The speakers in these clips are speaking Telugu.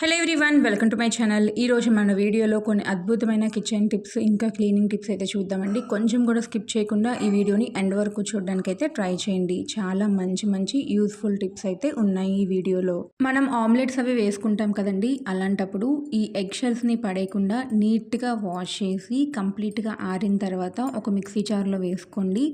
Hello everyone welcome to my channel ఈరోజు మన వీడియోలో కొన్ని అద్భుతమైన కిచెన్ టిప్స్ ఇంకా క్లీనింగ్ టిప్స్ అయితే చూద్దామండి. కొంచెం కూడా స్కిప్ చేయకుండా ఈ వీడియోని ఎండ్ వరకు చూడడానికి అయితే ట్రై చేయండి. చాలా మంచి మంచి యూస్ఫుల్ టిప్స్ అయితే ఉన్నాయి ఈ వీడియోలో. మనం ఆమ్లెట్స్ అవి వేసుకుంటాం కదండి. అలాంటప్పుడు ఈ ఎగ్ షెల్స్ని పడేయకుండా నీట్గా వాష్ చేసి కంప్లీట్గా ఆరిన తర్వాత ఒక మిక్సీ జార్లో వేసుకోండి.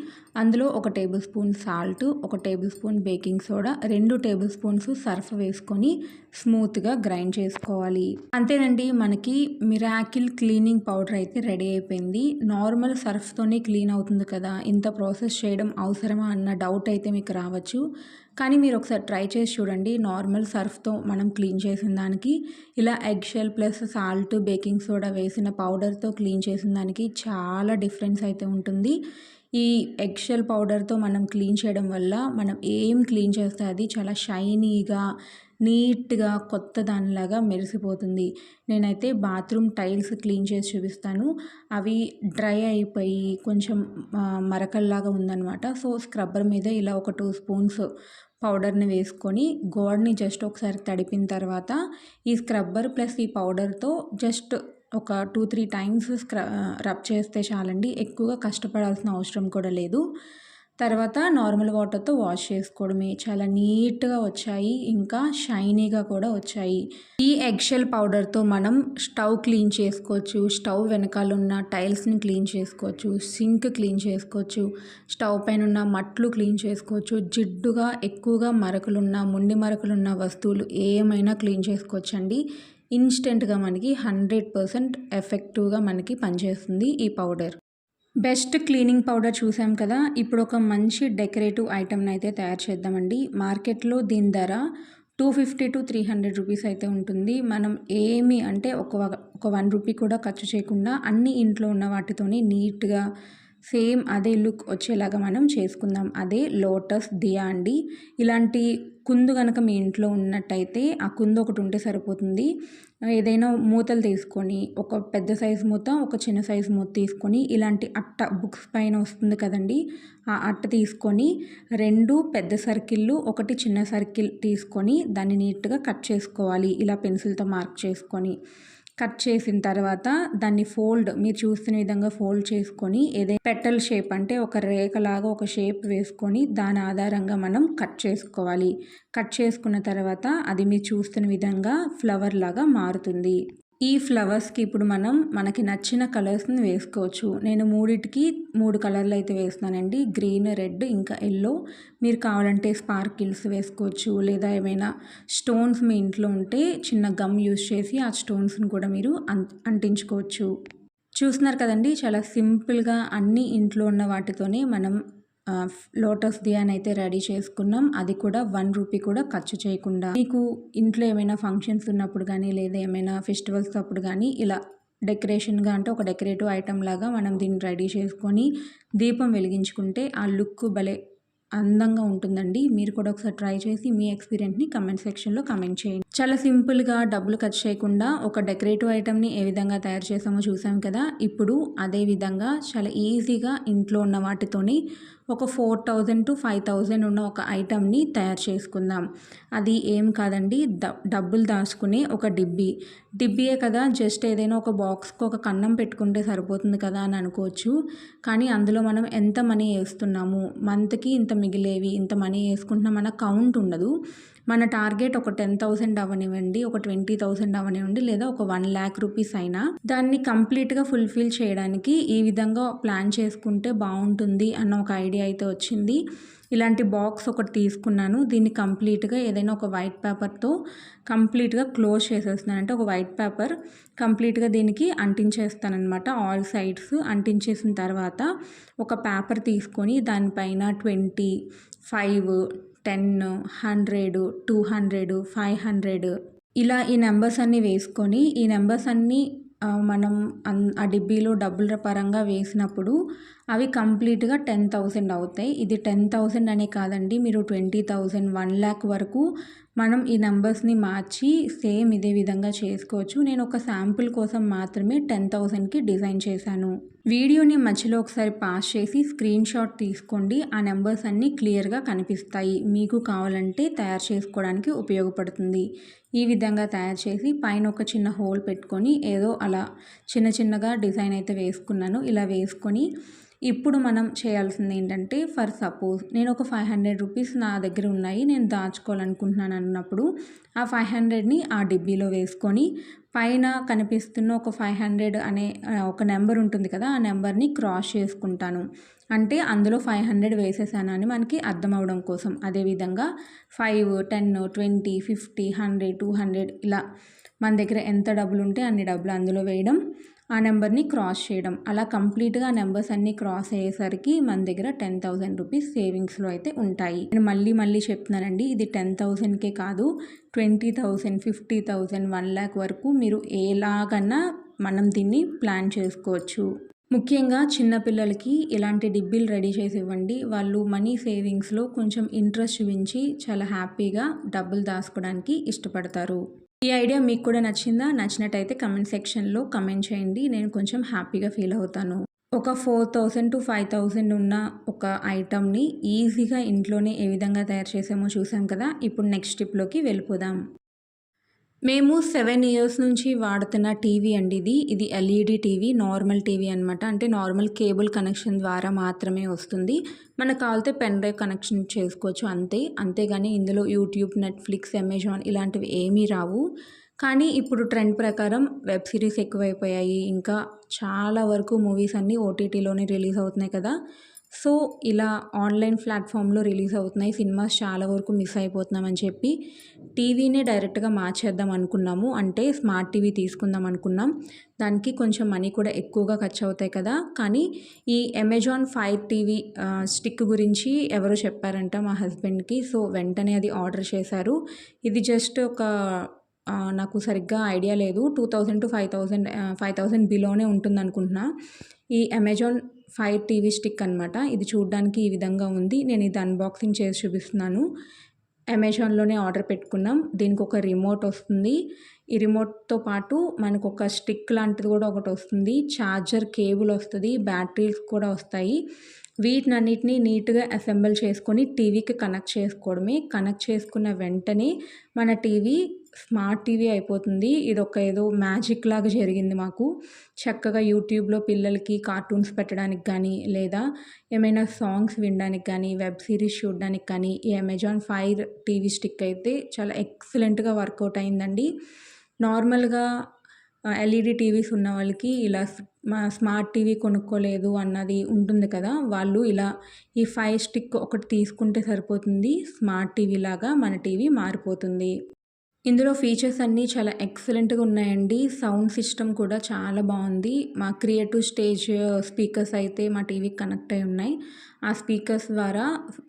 అందులో ఒక టేబుల్ స్పూన్ సాల్ట్ ఒక టేబుల్ స్పూన్ బేకింగ్ సోడా రెండు టేబుల్ స్పూన్స్ సర్ఫ్ వేసుకొని స్మూత్గా గ్రైండ్ చేసుకోవాలి. అంతేనండి మనకి మిరాకిల్ క్లీనింగ్ పౌడర్ అయితే రెడీ అయిపోయింది. నార్మల్ సర్ఫ్తోనే క్లీన్ అవుతుంది కదా ఇంత ప్రాసెస్ చేయడం అవసరమా అన్న డౌట్ అయితే మీకు రావచ్చు. కానీ మీరు ఒకసారి ట్రై చేసి చూడండి నార్మల్ సర్ఫ్తో మనం క్లీన్ చేసిన దానికి ఇలా egg shell plus salt baking soda వేసిన పౌడర్తో క్లీన్ చేసిన దానికి చాలా డిఫరెన్స్ అయితే ఉంటుంది. ఈ ఎగ్ షెల్ పౌడర్తో మనం క్లీన్ చేయడం వల్ల మనం ఏం క్లీన్ చేస్తే అది చాలా షైనీగా నీట్గా కొత్త దానిలాగా మెరిసిపోతుంది. నేనైతే బాత్రూమ్ టైల్స్ క్లీన్ చేసి చూపిస్తాను. అవి డ్రై అయిపోయి కొంచెం మరకల్లాగా ఉందన్నమాట. సో స్క్రబ్బర్ మీద ఇలా ఒక టూ స్పూన్స్ పౌడర్ని వేసుకొని గోడని జస్ట్ ఒకసారి తడిపిన తర్వాత ఈ స్క్రబ్బర్ ప్లస్ ఈ పౌడర్తో జస్ట్ ఒక టూ త్రీ టైమ్స్ స్క్ర రబ్ చేస్తే చాలండి. ఎక్కువగా కష్టపడాల్సిన అవసరం కూడా లేదు. తర్వాత నార్మల్ వాటర్తో వాష్ చేసుకోవడమే. చాలా నీట్గా వచ్చాయి. ఇంకా షైనీగా కూడా వచ్చాయి. ఈ ఎగ్షెల్ పౌడర్తో మనం స్టవ్ క్లీన్ చేసుకోవచ్చు. స్టవ్ వెనకాల ఉన్న టైల్స్ని క్లీన్ చేసుకోవచ్చు. సింక్ క్లీన్ చేసుకోవచ్చు. స్టవ్ పైన ఉన్న మట్లు క్లీన్ చేసుకోవచ్చు. జిడ్డుగా ఎక్కువగా మరకలున్న ముండి మరకలున్న వస్తువులు ఏమైనా క్లీన్ చేసుకోవచ్చండి. ఇన్స్టెంట్గా మనకి హండ్రెడ్ పర్సెంట్ ఎఫెక్టివ్గా మనకి పనిచేస్తుంది ఈ పౌడర్. బెస్ట్ క్లీనింగ్ పౌడర్ చూసాం కదా ఇప్పుడు ఒక మంచి డెకరేటివ్ ఐటెంని అయితే తయారు చేద్దామండి. మార్కెట్లో దీని ధర two fifty to three hundred rupees అయితే ఉంటుంది. మనం ఏమి అంటే ఒక ఒక వన్ రూపీ కూడా ఖర్చు చేయకుండా అన్ని ఇంట్లో ఉన్న వాటితోని నీట్గా సేమ్ అదే లుక్ వచ్చేలాగా మనం చేసుకుందాం. అదే లోటస్ దియా అండి ఇలాంటి కుందు కనుక మీ ఇంట్లో ఉన్నట్టయితే ఆ కుందు ఒకటి ఉంటే సరిపోతుంది. ఏదైనా మూతలు తీసుకొని ఒక పెద్ద సైజు మూత ఒక చిన్న సైజు మూత తీసుకొని ఇలాంటి అట్ట బుక్స్ పైన వస్తుంది కదండి. ఆ అట్ట తీసుకొని రెండు పెద్ద సర్కిళ్ళు ఒకటి చిన్న సర్కిల్ తీసుకొని దాన్ని నీట్గా కట్ చేసుకోవాలి. ఇలా పెన్సిల్తో మార్క్ చేసుకొని. కట్ చేసిన తర్వాత దాన్ని ఫోల్డ్ మీరు చూస్తున్న విధంగా ఫోల్డ్ చేసుకొని ఏదైనా పెటల్ షేప్ అంటే ఒక రేఖలాగా ఒక షేప్ వేసుకొని దాని ఆధారంగా మనం కట్ చేసుకోవాలి. కట్ చేసుకున్న తర్వాత అది మీరు చూస్తున్న విధంగా ఫ్లవర్ లాగా మారుతుంది. ఈ ఫ్లవర్స్కి ఇప్పుడు మనం మనకి నచ్చిన కలర్స్ని వేసుకోవచ్చు. నేను మూడిటికి మూడు కలర్లు అయితే వేస్తున్నానండి. గ్రీన్ రెడ్ ఇంకా ఎల్లో. మీరు కావాలంటే స్పార్కిల్స్ వేసుకోవచ్చు. లేదా ఏమైనా స్టోన్స్ మీ ఇంట్లో ఉంటే చిన్న గమ్ యూస్ చేసి ఆ స్టోన్స్ని కూడా మీరు అంటించుకోవచ్చు. చూస్తున్నారు కదండి చాలా సింపుల్గా అన్ని ఇంట్లో ఉన్న వాటితోనే మనం లోటస్ దియాన్ అయితే రెడీ చేసుకున్నాం. అది కూడా వన్ రూపీ కూడా ఖర్చు చేయకుండా. మీకు ఇంట్లో ఏమైనా ఫంక్షన్స్ ఉన్నప్పుడు కానీ లేదా ఏమైనా ఫెస్టివల్స్ అప్పుడు కానీ ఇలా డెకరేషన్గా అంటే ఒక డెకరేటివ్ ఐటమ్ లాగా మనం దీన్ని రెడీ చేసుకొని దీపం వెలిగించుకుంటే ఆ లుక్ భలే అందంగా ఉంటుందండి. మీరు కూడా ఒకసారి ట్రై చేసి మీ ఎక్స్పీరియన్స్ని కమెంట్ సెక్షన్లో కమెంట్ చేయండి. చాలా సింపుల్గా డబ్బులు ఖర్చు చేయకుండా ఒక డెకరేటివ్ ఐటమ్ని ఏ విధంగా తయారు చేసామో చూసాం కదా. ఇప్పుడు అదే విధంగా చాలా ఈజీగా ఇంట్లో ఉన్న వాటితోని ఒక four thousand to five thousand ఉన్న ఒక ఐటమ్ని తయారు చేసుకుందాం. అది ఏం కాదండి డబ్బులు దాచుకునే ఒక డిబ్బీ. డిబ్బీయే కదా జస్ట్ ఏదైనా ఒక బాక్స్కి ఒక కన్నం పెట్టుకుంటే సరిపోతుంది కదా అని అనుకోవచ్చు. కానీ అందులో మనం ఎంత మనీ వేస్తున్నాము? మంత్కి ఇంత మిగిలేవి ఇంత మనీ వేసుకుంటున్నాం అన్న కౌంట్ ఉండదు. మన టార్గెట్ ఒక టెన్ థౌసండ్ అవనివ్వండి ఒక ట్వంటీ థౌసండ్ అవనివ్వండి లేదా ఒక వన్ ల్యాక్ రూపీస్ అయినా దాన్ని కంప్లీట్గా ఫుల్ఫిల్ చేయడానికి ఈ విధంగా ప్లాన్ చేసుకుంటే బాగుంటుంది అన్న ఒక ఐడియా అయితే వచ్చింది. ఇలాంటి బాక్స్ ఒకటి తీసుకున్నాను. దీన్ని కంప్లీట్గా ఏదైనా ఒక వైట్ పేపర్తో కంప్లీట్గా క్లోజ్ చేసేస్తున్నాను. అంటే ఒక వైట్ పేపర్ కంప్లీట్గా దీనికి అంటించేస్తానమాట ఆల్ సైడ్స్ అంటించేసిన తర్వాత ఒక పేపర్ తీసుకొని దానిపైన twenty five ten hundred two hundred five hundred ఇలా ఈ నెంబర్స్ అన్నీ వేసుకొని ఈ నెంబర్స్ అన్నీ మనం ఆ డిబ్బీలో డబ్బుల పరంగా వేసినప్పుడు అవి కంప్లీట్గా టెన్ థౌసండ్ అవుతాయి. ఇది టెన్ థౌసండ్ అనే కాదండి. మీరు ట్వంటీ థౌసండ్ వన్ ల్యాక్ వరకు మనం ఈ నెంబర్స్ని మార్చి సేమ్ ఇదే విధంగా చేసుకోవచ్చు. నేను ఒక శాంపుల్ కోసం మాత్రమే టెన్ థౌసండ్కి డిజైన్ చేశాను. వీడియోని మధ్యలో ఒకసారి పాస్ చేసి స్క్రీన్ షాట్ తీసుకోండి. ఆ నెంబర్స్ అన్నీ క్లియర్గా కనిపిస్తాయి. మీకు కావాలంటే తయారు చేసుకోవడానికి ఉపయోగపడుతుంది. ఈ విధంగా తయారు చేసి పైన ఒక చిన్న హోల్ పెట్టుకొని ఏదో అలా చిన్న చిన్నగా డిజైన్ అయితే వేసుకున్నాను. ఇలా వేసుకొని ఇప్పుడు మనం చేయాల్సింది ఏంటంటే ఫర్ సపోజ్ నేను ఒక ఫైవ్ హండ్రెడ్ రూపీస్ నా దగ్గర ఉన్నాయి నేను దాచుకోవాలనుకుంటున్నాను అన్నప్పుడు ఆ ఫైవ్ హండ్రెడ్ని ఆ డిబ్బీలో వేసుకొని పైన కనిపిస్తున్న ఒక ఫైవ్ హండ్రెడ్ అనే ఒక నెంబర్ ఉంటుంది కదా ఆ నెంబర్ని క్రాస్ చేసుకుంటాను. అంటే అందులో ఫైవ్ హండ్రెడ్ వేసేసాను అని మనకి అర్థం అవడం కోసం. అదేవిధంగా five ten twenty fifty hundred two hundred ఇలా మన దగ్గర ఎంత డబ్బులు ఉంటే అన్ని డబ్బులు అందులో వేయడం ఆ నెంబర్ని క్రాస్ చేయడం. అలా కంప్లీట్గా నెంబర్స్ అన్నీ క్రాస్ అయ్యేసరికి మన దగ్గర టెన్ థౌసండ్ రూపీస్ సేవింగ్స్లో అయితే ఉంటాయి. నేను మళ్ళీ మళ్ళీ చెప్తున్నానండి ఇది టెన్ థౌసండ్కే కాదు twenty thousand fifty thousand one lakh వరకు మీరు ఎలాగన్నా మనం దీన్ని ప్లాన్ చేసుకోవచ్చు. ముఖ్యంగా చిన్నపిల్లలకి ఇలాంటి డిబ్బీలు రెడీ చేసి ఇవ్వండి. వాళ్ళు మనీ సేవింగ్స్లో కొంచెం ఇంట్రెస్ట్ చూపించి చాలా హ్యాపీగా డబ్బులు దాచుకోవడానికి ఇష్టపడతారు. ఈ ఐడియా మీకు కూడా నచ్చిందా? నచ్చినట్టయితే కమెంట్ సెక్షన్లో కమెంట్ చేయండి. నేను కొంచెం హ్యాపీగా ఫీల్ అవుతాను. ఒక four thousand to five thousand ఉన్న ఒక ఐటమ్ని ఈజీగా ఇంట్లోనే ఏ విధంగా తయారు చేసామో చూసాం కదా? ఇప్పుడు నెక్స్ట్ స్టెప్లోకి వెళ్ళిపోదాం. మేము సెవెన్ ఇయర్స్ నుంచి వాడుతున్న టీవీ అండి ఇది. ఇది ఎల్ఈడి టీవీ నార్మల్ టీవీ అనమాట అంటే నార్మల్ కేబుల్ కనెక్షన్ ద్వారా మాత్రమే వస్తుంది. మనకు కావాలితే పెన్ డ్రైవ్ కనెక్షన్ చేసుకోవచ్చు అంతే. అంతేగాని ఇందులో యూట్యూబ్ నెట్ఫ్లిక్స్ అమెజాన్ ఇలాంటివి ఏమీ రావు. కానీ ఇప్పుడు ట్రెండ్ ప్రకారం వెబ్ సిరీస్ ఎక్కువైపోయాయి. ఇంకా చాలా వరకు మూవీస్ అన్నీ ఓటీటీలోనే రిలీజ్ అవుతున్నాయి కదా. సో ఇలా ఆన్లైన్ ప్లాట్ఫామ్లో రిలీజ్ అవుతున్నాయి సినిమాస్ చాలా వరకు మిస్ అయిపోతున్నామని చెప్పి టీవీనే డైరెక్ట్గా మార్చేద్దాం అనుకున్నాము. అంటే స్మార్ట్ టీవీ తీసుకుందాం అనుకున్నాం. దానికి కొంచెం మనీ కూడా ఎక్కువగా ఖర్చు అవుతాయి కదా. కానీ ఈ అమెజాన్ ఫైర్ టీవీ స్టిక్ గురించి ఎవరో చెప్పారంట మా హస్బెండ్కి. సో వెంటనే అది ఆర్డర్ చేశారు. ఇది జస్ట్ ఒక నాకు సరిగ్గా ఐడియా లేదు. Two thousand to five thousand five thousand బిలోనే ఉంటుంది అనుకుంటున్నా ఈ అమెజాన్ ఫైర్ టీవీ స్టిక్ అనమాట ఇది చూడడానికి ఈ విధంగా ఉంది. నేను ఇది అన్బాక్సింగ్ చేసి చూపిస్తున్నాను. అమెజాన్లోనే ఆర్డర్ పెట్టుకున్నాం. దీనికి ఒక రిమోట్ వస్తుంది. ఈ రిమోట్తో పాటు మనకు ఒక స్టిక్ లాంటిది కూడా ఒకటి వస్తుంది. ఛార్జర్ కేబుల్ వస్తుంది. బ్యాటరీస్ కూడా వస్తాయి. వీటినన్నిటిని నీట్గా అసెంబుల్ చేసుకొని టీవీకి కనెక్ట్ చేసుకోవడమే. కనెక్ట్ చేసుకున్న వెంటనే మన టీవీ స్మార్ట్ టీవీ అయిపోతుంది. ఇది ఒక ఏదో మ్యాజిక్ లాగా జరిగింది మాకు. చక్కగా యూట్యూబ్లో పిల్లలకి కార్టూన్స్ పెట్టడానికి కానీ లేదా ఏమైనా సాంగ్స్ వినడానికి కానీ వెబ్ సిరీస్ చూడడానికి కానీ ఈ అమెజాన్ ఫైర్ టీవీ స్టిక్ అయితే చాలా ఎక్సలెంట్గా వర్కౌట్ అయిందండి. నార్మల్గా ఎల్ఈడి టీవీస్ ఉన్న వాళ్ళకి ఇలా మా స్మార్ట్ టీవీ కొనుక్కోలేదు అన్నది ఉంటుంది కదా. వాళ్ళు ఇలా ఈ ఫైవ్ స్టిక్ ఒకటి తీసుకుంటే సరిపోతుంది. స్మార్ట్ టీవీ లాగా మన టీవీ మారిపోతుంది. ఇందులో ఫీచర్స్ అన్నీ చాలా ఎక్సలెంట్గా ఉన్నాయండి. సౌండ్ సిస్టమ్ కూడా చాలా బాగుంది. మా క్రియేటివ్ స్టేజ్ స్పీకర్స్ అయితే మా టీవీకి కనెక్ట్ అయి ఉన్నాయి. ఆ స్పీకర్స్ ద్వారా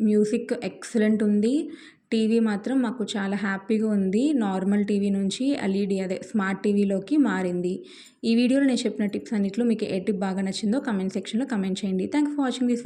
మ్యూజిక్ ఎక్సలెంట్ ఉంది. టీవీ మాత్రం మాకు చాలా హ్యాపీగా ఉంది. నార్మల్ టీవీ నుంచి ఎల్ఈడి అదే స్మార్ట్ టీవీలోకి మారింది. ఈ వీడియోలో నేను చెప్పిన టిప్స్ అన్నింటిలో మీకు ఏ టిప్ బాగా నచ్చిందో కమెంట్ సెక్షన్లో కమెంట్ చేయండి. Thanks for watching this